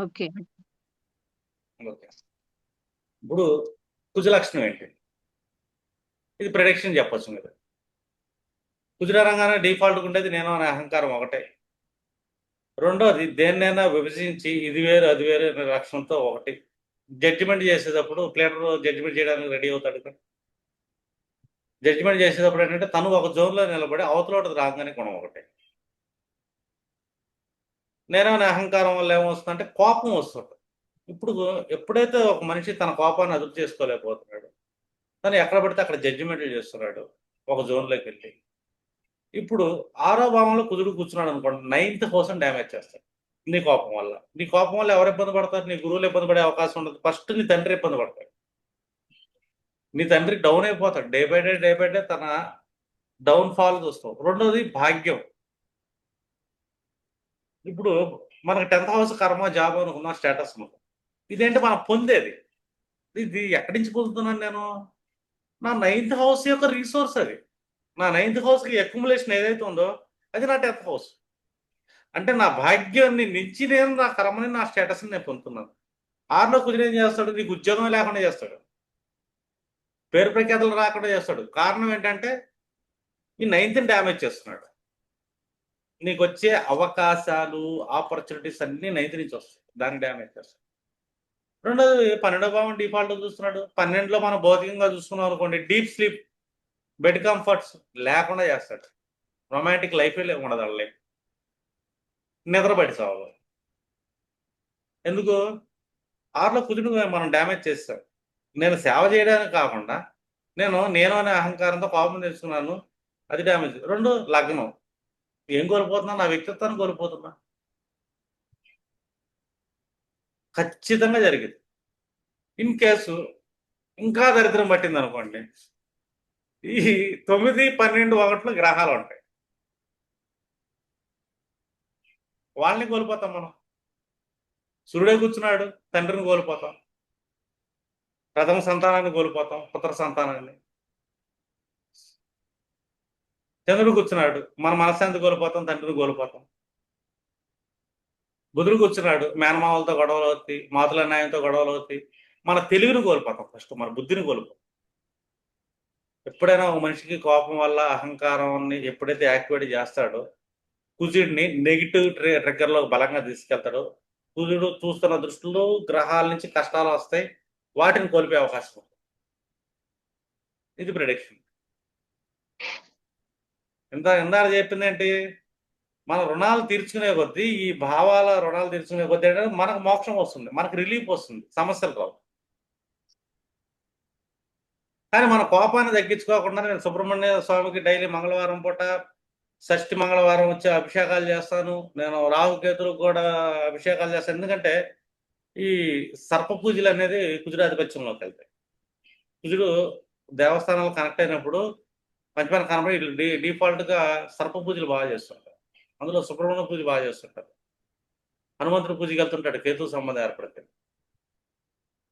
Okay. Okay. ఇప్పుడు కుజ లక్షణం ఏంటి? ఇది ప్రొడక్షన్ చెప్పచ్చు మీరు. కుజరంగానే డిఫాల్ట్‌గా ఉండేది నేను అనే అహంకారం ఒకటే. రెండోది దేన్నైనా విభజించి ఇది వేరు, అది వేరు అనే లక్షణంతో ఒకటి. జడ్జిమెంట్ చేసేటప్పుడు ప్లేటర్ జడ్జిమెంట్ చేయడానికి రెడీ అవుతాడు కదా! జడ్జిమెంట్ చేసేటప్పుడు ఏంటంటే తను ఒక జోన్‌లో నిలబడి అవతలోడిది రాగానే గుణం ఒకటే. నేను అహంకారం వల్ల ఏమొస్తుందంటే కోపం వస్తుంది. ఇప్పుడు ఎప్పుడైతే ఒక మనిషి తన కోపాన్ని అదుపు చేసుకోలేకపోతున్నాడు. తను ఎక్కడ పడితే అక్కడ జడ్జిమెంట్లు చేస్తున్నాడు. ఒక జోన్‌లోకి వెళ్ళి. ఇప్పుడు ఆరో భావంలో కుదురు కూర్చున్నాడు అనుకోండి. నైన్త్ హౌస్‌ని డ్యామేజ్ చేస్తాడు. నీ కోపం వల్ల. నీ కోపం వల్ల ఎవరు ఇబ్బంది పడతారు? నీ గురువులు ఇబ్బంది పడే అవకాశం ఉండదు. ఫస్ట్ నీ తండ్రి ఇబ్బంది పడతాడు. నీ తండ్రి డౌన్ అయిపోతాడు. Day by day, day by day తన డౌన్ ఫాల్ చూస్తావు రెండోది భాగ్యం. ఇప్పుడు మనకు 10థ్ హౌస్ కర్మ, జాబ్ అనుకున్న స్టేటస్ అనుకో. ఇదేంటి మనం పొందేది. ఇది ఎక్కడి నుంచి పొందుతున్నాను నేను? నా నైన్త్ హౌస్ యొక్క రీసోర్స్ అది. నా నైన్త్ హౌస్‌కి అక్యుములేషన్ ఏదైతే ఉందో అది నా 10థ్ హౌస్. అంటే నా భాగ్యాన్ని నుంచి నేను నా కర్మని, నా స్టేటస్‌ని నేను పొందుతున్నాను. 6లో కుజుడు ఏం చేస్తాడు? నీకు ఉద్యోగం లేకుండా చేస్తాడు. పేరు ప్రఖ్యాతులు రాకుండా చేస్తాడు. కారణం ఏంటంటే ఈ నైన్త్‌ని డ్యామేజ్ చేస్తున్నాడు. నీకొచ్చే అవకాశాలు, ఆపర్చునిటీస్ అన్నీ నైతి నుంచి వస్తాయి. దాన్ని డ్యామేజ్ చేస్తాయి రెండోది 12వ భావం డిఫాల్ట్ చూస్తున్నాడు. 12లో మనం భౌతికంగా చూసుకున్నాం అనుకోండి డీప్ స్లీప్, బెడ్ కంఫర్ట్స్ లేకుండా చేస్తాడు. రొమాంటిక్ లైఫే లేకుండా ఉండదు ఆళ్ళ లైఫ్. నిద్ర ఎందుకు? 6లో కుజుడు మనం డ్యామేజ్ చేస్తాం నేను సేవ చేయడానికి కాకుండా నేను, నేను అనే అహంకారంతో కోపం తెచ్చుకున్నాను. అది డ్యామేజ్. రెండు లగ్నం. ఏం కోల్పోతున్నా? నా వ్యక్తిత్వాన్ని కోల్పోతున్నా. ఖచ్చితంగా జరిగింది. ఇన్ కేసు ఇంకా దరిద్రం పట్టింది అనుకోండి ఈ తొమ్మిది పన్నెండు ఒకటిలో గ్రహాలు ఉంటాయి వాళ్ళని కోల్పోతాం మనం. సూర్యుడే కూర్చున్నాడు. తండ్రిని కోల్పోతాం. ప్రథమ సంతానాన్ని కోల్పోతాం. పుత్ర సంతానాన్ని. చంద్రుడు కూర్చున్నాడు. మన మనశ్శాంతి కోల్పోతాం. తండ్రిని కోల్పోతాం. బుధుడు కూర్చున్నాడు. మేనమావులతో గొడవలు అవుతాయి మాతుల న్యాయంతో గొడవలవుతాయి. మన తెలివిని కోల్పోతాం ఫస్ట్. మన బుద్ధిని కోల్పోతాం. ఎప్పుడైనా ఒక మనిషికి కోపం వల్ల అహంకారాన్ని ఎప్పుడైతే యాక్టివేట్ చేస్తాడో కుజుడిని నెగిటివ్ ట్రి ట్రిగ్గర్‌లోకి బలంగా తీసుకెళ్తాడో కుజుడు చూస్తున్న దృష్టిలో గ్రహాల నుంచి కష్టాలు వస్తాయి. వాటిని కోల్పోయే అవకాశం ఉంది. ఇది ప్రిడిక్షన్. ఇంత ఇందాక చెప్పిందేంటి? మన రుణాలు తీర్చుకునే కొద్దీ ఈ భావాల రుణాలు తీర్చుకునే కొద్దీ ఏంటంటే మనకు మోక్షం వస్తుంది. మనకు రిలీఫ్ వస్తుంది. సమస్యలు రావు. కానీ మన కోపాన్ని తగ్గించుకోకుండా నేను సుబ్రహ్మణ్య స్వామికి డైలీ మంగళవారం పూట షష్ఠి మంగళవారం వచ్చి అభిషేకాలు చేస్తాను. నేను రాహుకేతులకు కూడా అభిషేకాలు చేస్తాను. ఎందుకంటే ఈ సర్ప పూజలు అనేది కుజుడాధిపత్యంలోకి వెళ్తాయి. కుజుడు దేవస్థానాలు కనెక్ట్ అయినప్పుడు పంచమైన కనబడి వీళ్ళు డి డిఫాల్ట్‌గా సర్ప పూజలు బాగా చేస్తుంటారు. అందులో సుబ్రహ్మణ్య పూజ బాగా చేస్తుంటారు. హనుమంతుడి పూజకి వెళ్తుంటాడు కేతు సంబంధం ఏర్పడితే.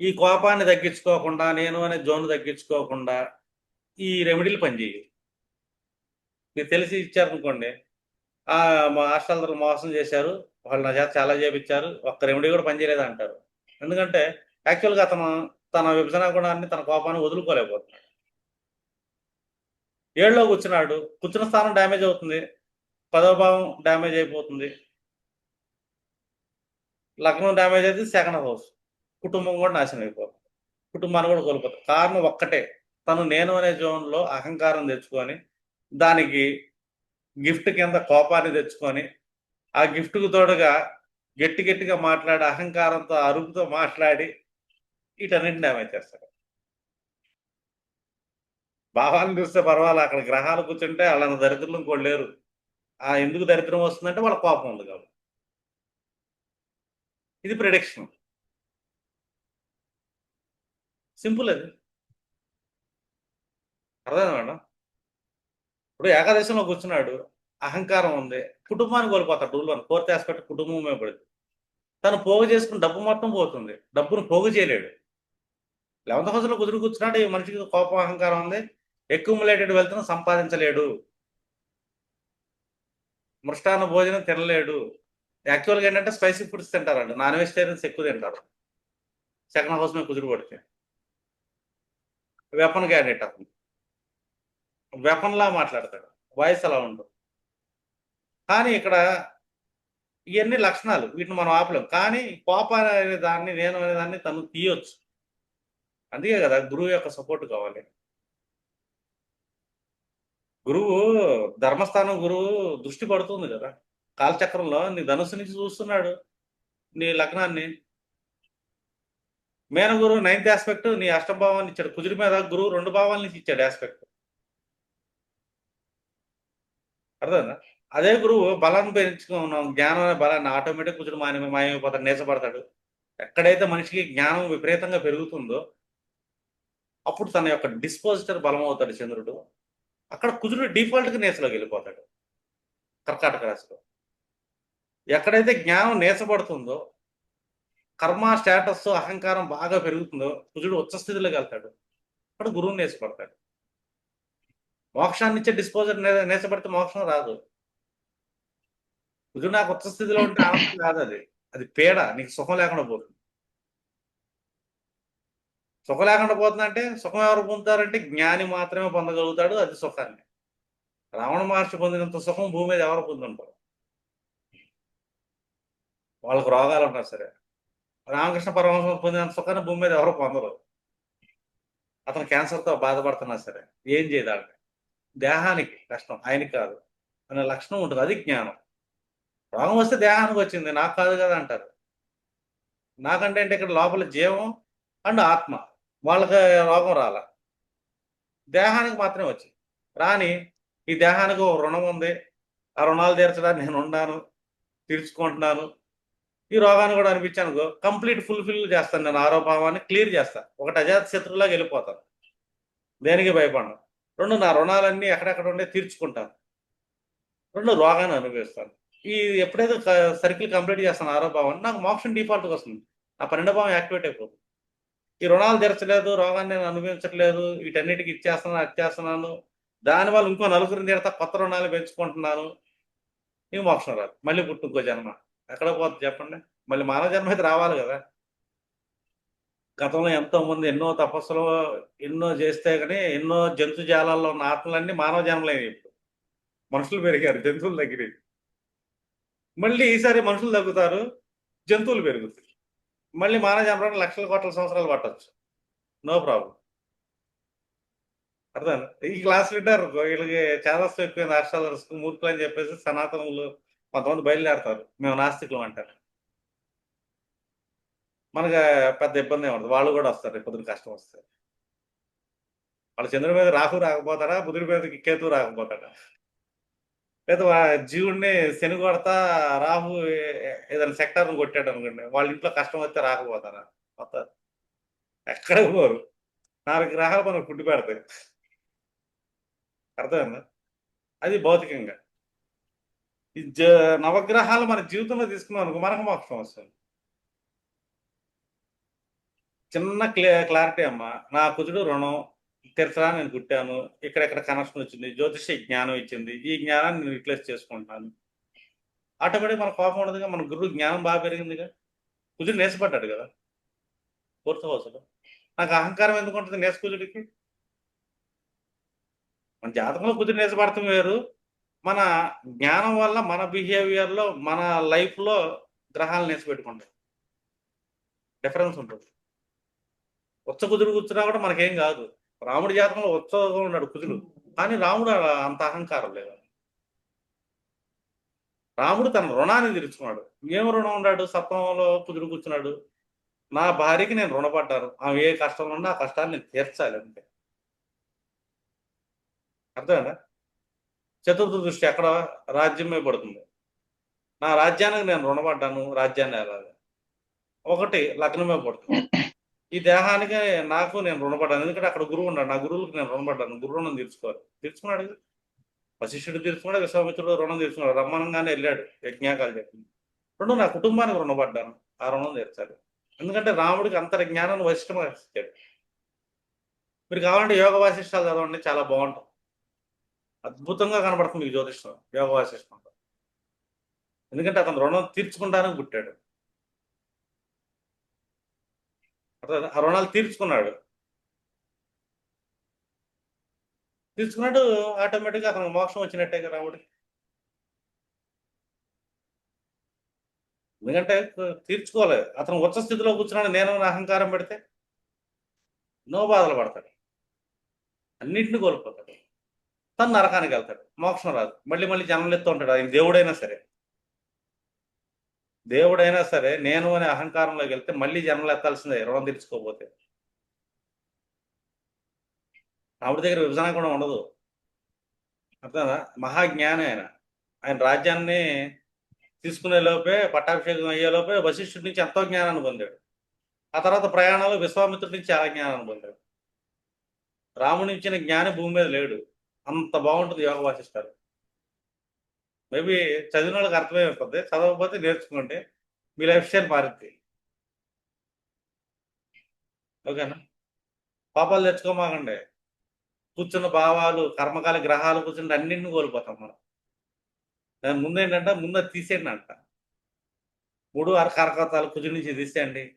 ఈ కోపాన్ని తగ్గించుకోకుండా నేను అనే జోన్ తగ్గించుకోకుండా ఈ రెమెడీలు పనిచేయాలి మీకు తెలిసి ఇచ్చారనుకోండి. ఆహ్, మా హాస్టల్‌లో మోసం చేశారు. వాళ్ళు నా చేత చాలా చేపించారు. ఒక్క రెమెడీ కూడా పనిచేయలేదు అంటారు. ఎందుకంటే యాక్చువల్‌గా అతను తన విభజన గుణాన్ని, తన కోపాన్ని వదులుకోలేకపోతున్నాడు. ఏడులో కూర్చున్నాడు. కూర్చున్న స్థానం డ్యామేజ్ అవుతుంది. పదవ భావం డ్యామేజ్ అయిపోతుంది. లగ్నం డ్యామేజ్ అయితే సెకండ్ హౌస్. కుటుంబం కూడా నాశనం అయిపోతుంది. కుటుంబాన్ని కూడా కోల్పోతుంది కారణం ఒక్కటే. తను నేను అనే జోన్‌లో అహంకారం తెచ్చుకొని దానికి గిఫ్ట్ కింద కోపాన్ని తెచ్చుకొని ఆ గిఫ్ట్‌కు తోడుగా గట్టి గట్టిగా మాట్లాడి అహంకారంతో అరుపుతో మాట్లాడి వీటన్నిటిని డ్యామేజ్ చేస్తాడు. భావాలను చూస్తే పర్వాలే అక్కడ గ్రహాలు కూర్చుంటే వాళ్ళని దరిద్రులు ఇంకోళ్ళు లేరు. ఆ ఎందుకు దరిద్రం వస్తుందంటే వాళ్ళ కోపం ఉంది కాబట్టి. ఇది ప్రిడిక్షన్. సింపుల్ అది. అర్థమైందా మేడం? ఇప్పుడు ఏకాదశంలో కూర్చున్నాడు. అహంకారం ఉంది. కుటుంబాన్ని కోల్పోతాడు రూల్ వన్. ఫోర్త్ ఆస్పెక్ట్ కుటుంబం పడుతుంది తను పోగు చేసుకుని డబ్బు మొత్తం పోతుంది. డబ్బును పోగు చేయలేడు. 11థ్ హౌస్‌లో కుదురు కూర్చున్నాడు. ఈ మనిషికి కోపం, అహంకారం ఉంది. అక్యుములేటెడ్ వెల్త్‌ను సంపాదించలేడు. మృష్టాన్న భోజనం తినలేడు. యాక్చువల్గా ఏంటంటే స్పైసీ ఫుడ్స్ తింటారండి. నాన్ వెజిటేరియన్స్ ఎక్కువ తింటారు. సెకండ్ హౌస్ మీద కుదురు పడితే. వెపన్ క్యాండిడేట్ అతను వెపన్లా మాట్లాడతాడు. వాయిస్ అలా ఉండదు. కానీ ఇక్కడ ఇవన్నీ లక్షణాలు వీటిని మనం ఆపలేం. కానీ కోపం అనే దాన్ని నేను అనే దాన్ని తను తీయొచ్చు. అందుకే కదా గురువు యొక్క సపోర్ట్ కావాలి. గురువు ధర్మస్థానం గురువు దృష్టి పడుతుంది కదా. కాలచక్రంలో నీ ధనుసు నుంచి చూస్తున్నాడు నీ లగ్నాన్ని. మేన గురువు నైన్త్ ఆస్పెక్ట్ నీ అష్టభావాన్ని ఇచ్చాడు. కుజుడి మీద గురువు రెండు భావాల నుంచి ఇచ్చాడు ఆస్పెక్ట్ అర్థమైందా? అదే గురువు బలాన్ని పెంచుకున్నాం జ్ఞానం అనే బలాన్ని ఆటోమేటిక్ కుజుడు మాయ మాయమైపోతాడు నేసపడతాడు ఎక్కడైతే మనిషికి జ్ఞానం విపరీతంగా పెరుగుతుందో అప్పుడు తన యొక్క డిస్పోజిటర్ బలం అవుతాడు చంద్రుడు. అక్కడ కుజుడు డిఫాల్ట్గా నేసలోకి వెళ్ళిపోతాడు. కర్కాటక రాశిలో. ఎక్కడైతే జ్ఞానం నేసపడుతుందో కర్మ స్టేటస్ అహంకారం బాగా పెరుగుతుందో కుజుడు ఉచ్చ స్థితిలోకి వెళ్తాడు. అక్కడ గురువుని నేసపడతాడు మోక్షాన్ని ఇచ్చే డిస్పోజర్ నేసపడితే మోక్షం రాదు. కుజుడు నాకు ఉచ్చ స్థితిలో ఉంటే ఆనందం కాదు అది. అది పేడ నీకు సుఖం లేకుండా పోతుంది. సుఖం లేకుండా పోతుందంటే సుఖం ఎవరు పొందుతారంటే జ్ఞాని మాత్రమే పొందగలుగుతాడు అది సుఖాన్ని రావణ మహర్షి పొందినంత సుఖం భూమి మీద ఎవరు పొందుంటారు? వాళ్ళకు రోగాలు ఉన్నా సరే. రామకృష్ణ పరమహంస పొందినంత సుఖాన్ని భూమి మీద ఎవరు పొందరు? అతను క్యాన్సర్తో బాధపడుతున్నా సరే. ఏం చేయదాడు దేహానికి కష్టం ఆయనకి కాదు. అనే లక్షణం ఉంటుంది అది జ్ఞానం. రోగం వస్తే దేహానికి వచ్చింది నాకు కాదు కదా అంటారు. నాకంటే అంటే ఇక్కడ లోపల జీవం అండ్ ఆత్మ. వాళ్ళకి రోగం రాల. దేహానికి మాత్రమే వచ్చింది రాని ఈ దేహానికి ఓ రుణం ఉంది ఆ రుణాలు తీర్చడానికి నేను ఉన్నాను తీర్చుకుంటున్నాను. ఈ రోగాన్ని కూడా అనిపించాను కంప్లీట్ ఫుల్ఫిల్ చేస్తాను నేను ఆరోభావాన్ని క్లియర్ చేస్తాను ఒకటి అజాత శత్రువులాగా వెళ్ళిపోతాను. దేనికి భయపడను? రెండు నా రుణాలన్నీ ఎక్కడెక్కడ ఉండే తీర్చుకుంటాను. రెండు రోగాన్ని అనుభవిస్తాను. ఈ ఎప్పుడైతే సర్కిల్ కంప్లీట్ చేస్తాను ఆరోభావాన్ని నాకు మోక్షం డిఫాల్ట్గా వస్తుంది. నా పన్నెండు భావం యాక్టివేట్ అయిపోతుంది. ఈ రుణాలు తీర్చలేదు రోగాన్ని నేను అనుభవించట్లేదు వీటన్నిటికి ఇచ్చేస్తున్నాను ఇచ్చేస్తున్నాను దానివల్ల ఇంకో నలుగురిని తీరతా కొత్త రుణాలు పెంచుకుంటున్నాను. ఈ మోక్షం రాదు. మళ్ళీ పుట్టు ఇంకో జన్మ. ఎక్కడ పోతుంది చెప్పండి? మళ్ళీ మానవ జన్మ అయితే రావాలి కదా. గతంలో ఎంతో మంది ఎన్నో తపస్సులు ఎన్నో చేస్తే కానీ ఎన్నో జంతు జాలాల్లో ఉన్న ఆత్మలన్నీ మానవ జన్మలైనవి ఇప్పుడు. మనుషులు పెరిగారు జంతువులు తగ్గినాయి మళ్ళీ ఈసారి మనుషులు తగ్గుతారు జంతువులు పెరుగుతాయి. మళ్ళీ మానవ జన్మడానికి లక్షల కోట్ల సంవత్సరాలు పట్టచ్చు. No problem. అర్థం? ఈ క్లాస్ వింటారు వీళ్ళకి చేదస్సు ఎక్కువ అక్షరాలు మూర్ఖులు అని చెప్పేసి సనాతనలు కొంతమంది బయలుదేరతారు. మేము నాస్తికులు అంటారు. మనకు పెద్ద ఇబ్బంది ఉండదు. వాళ్ళు కూడా వస్తారు పొద్దున కష్టం వస్తారు వాళ్ళ చంద్రుడి మీద రాహు రాకపోతాడా బుధుడి మీద కేతు రాకపోతాడా? లేదా జీవుడిని శని కొడతా రాహు ఏదైనా సెక్టార్ని కొట్టాడు అనుకోండి వాళ్ళ ఇంట్లో కష్టం వస్తే రాకపోతారా? వస్తారు. ఎక్కడ పోరు. నాలుగు గ్రహాలు మనకు ఫుడ్ పెడతాయి. అర్థమైందా? అది భౌతికంగా. ఈ జ నవగ్రహాలు మన జీవితంలో తీసుకున్నాం అనుకో మనకు మోక్షం వస్తుంది. చిన్న క్లియర్ క్లారిటీ అమ్మా. నా కుజుడు రుణం తీర్చడా నేను పుట్టాను ఇక్కడెక్కడ కనెక్షన్ వచ్చింది జ్యోతిష జ్ఞానం ఇచ్చింది ఈ జ్ఞానాన్ని నేను రిప్లేస్ చేసుకుంటాను ఆటోమేటిక్ మన కోపం ఉండదుగా మన గురువు జ్ఞానం బాగా పెరిగిందిగా. కుజుడు నేసపడ్డాడు కదా ఫోర్త్ హౌస్లో నాకు అహంకారం ఎందుకు ఉంటుంది నేసకుజుడికి మన జాతకంలో కుదిరి నేసపడతాం వేరు. మన జ్ఞానం వల్ల మన బిహేవియర్లో మన లైఫ్లో గ్రహాలు నేసిపెట్టుకుంటాం డిఫరెన్స్ ఉంటుంది. ఉచ్చ కుదురు కూర్చున్నా కూడా మనకేం కాదు. రాముడి జాతకంలో ఉత్సవంగా ఉన్నాడు కుదురు కానీ రాముడు అంత అహంకారం లేదు. రాముడు తన రుణాన్ని తీర్చుకున్నాడు. ఏం రుణం ఉన్నాడు? సప్తంలో కుదురు కూర్చున్నాడు. నా భార్యకి నేను రుణపడ్డాను. ఆమె ఏ కష్టంలో ఉన్నా ఆ కష్టాన్ని నేను తీర్చాలి అంతే. అర్థమైనా చతుర్థ దృష్టి ఎక్కడ రాజ్యమే పడుతుంది. నా రాజ్యానికి నేను రుణపడ్డాను. రాజ్యాన్ని ఎలాగా? ఒకటి లగ్నమే పడుతుంది. ఈ దేహానికి నాకు నేను రుణపడ్డాను. ఎందుకంటే అక్కడ గురువు ఉన్నాడు. నా గురువులకు నేను రుణపడ్డాను. గురు రుణం తీర్చుకోవాలి. తీర్చుకున్నాడు వశిష్ఠుడు తీర్చుకున్నాడు విశ్వామిత్రుడు రుణం తీర్చుకున్నాడు. రమ్మనంగానే వెళ్ళాడు యజ్ఞాకాలు చెప్పింది రెండు నా కుటుంబానికి రుణపడ్డాను. ఆ రుణం తీర్చాలి. ఎందుకంటే రాముడికి అంతర జ్ఞానాన్ని వశిష్టంగా ఇచ్చాడు మీరు కావాలంటే యోగ వాసిష్టాలు చదవండి చాలా బాగుంటుంది. అద్భుతంగా కనబడుతుంది మీకు జ్యోతిష్యం. యోగ వాసిష్టం ఎందుకంటే అతను రుణం తీర్చుకుంటానికి పుట్టాడు. అతను ఆ రుణాలు తీర్చుకున్నాడు. తీర్చుకున్నాడు ఆటోమేటిక్గా అతను మోక్షం వచ్చినట్టే కదా రాముడికి ఎందుకంటే తీర్చుకోవాలి అతను ఉచ్చ స్థితిలో కూర్చున్నాడు నేను అహంకారం పెడితే నో బాధలు పడతాడు. అన్నింటిని కోల్పోతాడు. తను నరకానికి వెళ్తాడు. మోక్షం రాదు. మళ్ళీ మళ్ళీ జన్మలు ఎత్తు ఉంటాడు ఆయన దేవుడైనా సరే. దేవుడైనా సరే నేను అనే అహంకారంలోకి వెళ్తే మళ్ళీ జన్మలు ఎత్తాల్సిందే రుణం తెచ్చుకోకపోతే ఆవిడ దగ్గర విభజన కూడా ఉండదు. అర్థమా మహాజ్ఞాని ఆయన. ఆయన రాజ్యాన్ని తీసుకునే లోపే పట్టాభిషేకం అయ్యే లోపే వశిష్ఠుడి నుంచి ఎంతో జ్ఞానాన్ని పొందాడు. ఆ తర్వాత ప్రయాణంలో విశ్వామిత్రుడి నుంచి చాలా జ్ఞానాన్ని పొందాడు. రాముడి ఇచ్చిన జ్ఞాని భూమి మీద లేడు. అంత బాగుంటుంది యోగ వాసిస్తారు మేబీ చదివిన వాళ్ళకి అర్థమై ఉంటుంది చదవకపోతే నేర్చుకోండి మీ లైఫ్ స్టైల్ మారుద్ది ఓకేనా? పాపాలు తెచ్చుకోమాకండి. కూర్చున్న భావాలు కర్మకాల గ్రహాలు కూర్చుని అన్నింటిని కోల్పోతాం మనం. దాని ముందు ఏంటంటే ముందు తీసేయండి అంట. మూడు అర కరకతాలు కుజు నుంచి తీసేయండి.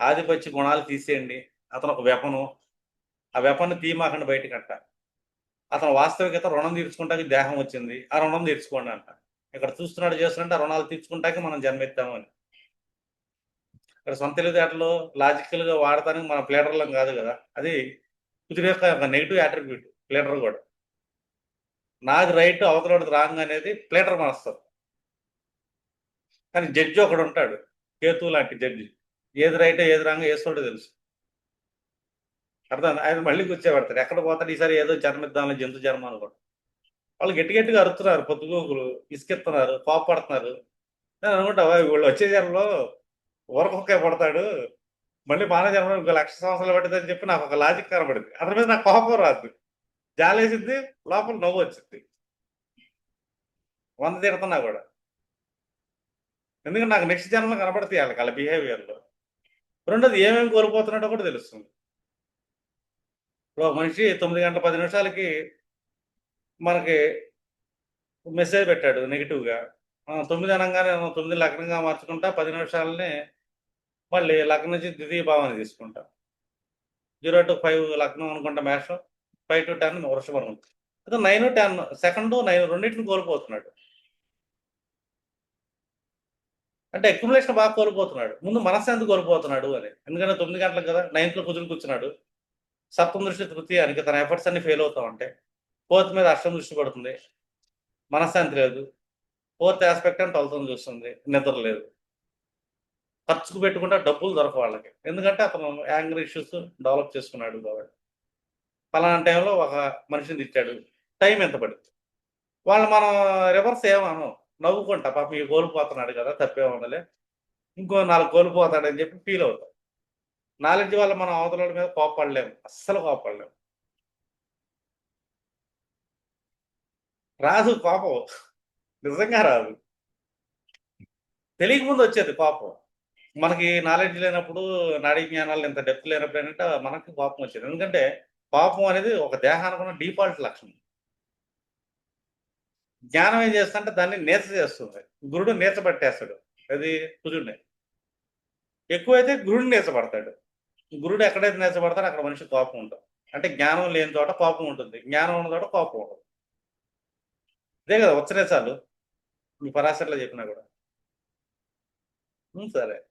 ఆధిపత్య గుణాలు తీసేయండి. అతను ఒక వెపను ఆ వెపన్ని తీయమాకండి బయటకు అతను వాస్తవికత రుణం తీర్చుకుంటాకి దేహం వచ్చింది. ఆ రుణం తీర్చుకోండి అంట. ఇక్కడ చూస్తున్నాడు చేస్తున్నట్టు ఆ రుణాలు తీర్చుకుంటాకి మనం జన్మెత్తాము అని. ఇక్కడ సొంత తెలివితేటలు లాజికల్గా వాడటానికి మన ప్లేటర్లం కాదు కదా. అది కుదిరి యొక్క నెగిటివ్ యాట్రిబ్యూట్ ప్లేటర్ కూడా. నాది రైట్ అవతలది రాంగ్ అనేది ప్లేటర్ మనస్తారు కానీ జడ్జి ఒకడు ఉంటాడు. కేతు లాంటి జడ్జి ఏది రైట్ ఏది రాంగ్ వేసుకోడు తెలుసు. అర్థం ఆయన మళ్ళీ కూర్చోబెడతారు ఎక్కడ పోతాడు? ఈసారి ఏదో జన్మిద్దాం జంతు జన్మ అనుకోండి వాళ్ళు గట్టి గట్టిగా అరుతున్నారు పొద్దుగోకులు ఇసుకెత్తున్నారు కోపడుతున్నారు నేను అనుకుంటా వీళ్ళు వచ్చే జన్మలో ఊరకొక్కే పడతాడు. మళ్ళీ మానవ జన్మ ఇంకో లక్ష సంవత్సరాలు పట్టిందని చెప్పి నాకు ఒక లాజిక్ కనబడింది. అతని మీద నాకు కోపం రాదు జాలేసింది లోపల నవ్వు వచ్చింది. వంద తిడుతున్నా కూడా. ఎందుకంటే నాకు నెక్స్ట్ జన్మలో కనబడతాయి వాళ్ళకి వాళ్ళ బిహేవియర్లో రెండోది ఏమేమి కోల్పోతున్నాడో కూడా తెలుస్తుంది. ఒక మనిషి తొమ్మిది గంటల పది నిమిషాలకి మనకి మెసేజ్ పెట్టాడు నెగిటివ్గా తొమ్మిది అనగానే మనం తొమ్మిది లగ్నంగా మార్చుకుంటా పది నిమిషాలని మళ్ళీ లగ్నం నుంచి ద్వితీయ భావాన్ని తీసుకుంటాం. జీరో టు ఫైవ్ లగ్నం అనుకుంటా మేషం ఫైవ్ టు టెన్ వృషభం అనుకుంటాం అదే నైన్ టెన్ సెకండ్ నైన్ రెండింటిని కోల్పోతున్నాడు. అంటే అక్యుములేషన్ బాగా కోల్పోతున్నాడు. ముందు మనశ్శాంతి కోల్పోతున్నాడు అని. ఎందుకంటే తొమ్మిది గంటలకు కదా నైన్త్లో కుదురు కూర్చున్నాడు. సప్తమ దృష్టి తృతీయానికి తన ఎఫర్ట్స్ అన్ని ఫెయిల్ అవుతా ఉంటాయి ఫోర్త్ మీద అష్టం దృష్టి పడుతుంది. మనశ్శాంతి లేదు. ఫోర్త్ ఆస్పెక్ట్ అని తొలతను చూస్తుంది. నిద్ర లేదు. ఖర్చుకు పెట్టుకుంటే డబ్బులు దొరక వాళ్ళకి. ఎందుకంటే అతను యాంగర్ ఇష్యూస్ డెవలప్ చేసుకున్నాడు కాబట్టి. పలానా టైంలో ఒక మనిషిని తిట్టాడు. టైం ఎంత పడుతుంది? వాళ్ళు మనం రివర్స్ ఏమను నవ్వుకుంటా. పాపం ఈ కోల్పోతున్నాడు కదా తప్పే ఉండలే. ఇంకో నాలుగు కోల్పోతాడని చెప్పి ఫీల్ అవుతాం. నాలెడ్జ్ వల్ల మనం అవతల మీద కోపడలేము అస్సలు కోపడలేము రాదు కోపం. నిజంగా రాదు. తెలియక ముందు వచ్చేది కోపం. మనకి నాలెడ్జ్ లేనప్పుడు నాడీ జ్ఞానాలు ఇంత డెప్త్ లేనప్పుడు ఏంటంటే మనకి కోపం వచ్చేది. ఎందుకంటే కోపం అనేది ఒక దేహానికి ఉన్న డిఫాల్ట్ లక్షణం. జ్ఞానం ఏం చేస్తుందంటే దాన్ని నేత చేస్తుంది. గురుడు నేత పట్టేస్తాడు అది కుజుడిని. ఎక్కువైతే గురుడు నేచపడతాడు గురుడు ఎక్కడైతే నేచపడతాడో అక్కడ మనిషి కోపం ఉంటుంది. అంటే జ్ఞానం లేని చోట కోపం ఉంటుంది. జ్ఞానం ఉన్న చోట కోపం ఉంటుంది. ఇదే కదా వచ్చనే చాలు మీ పరాశరలో చెప్పినా కూడా. సరే.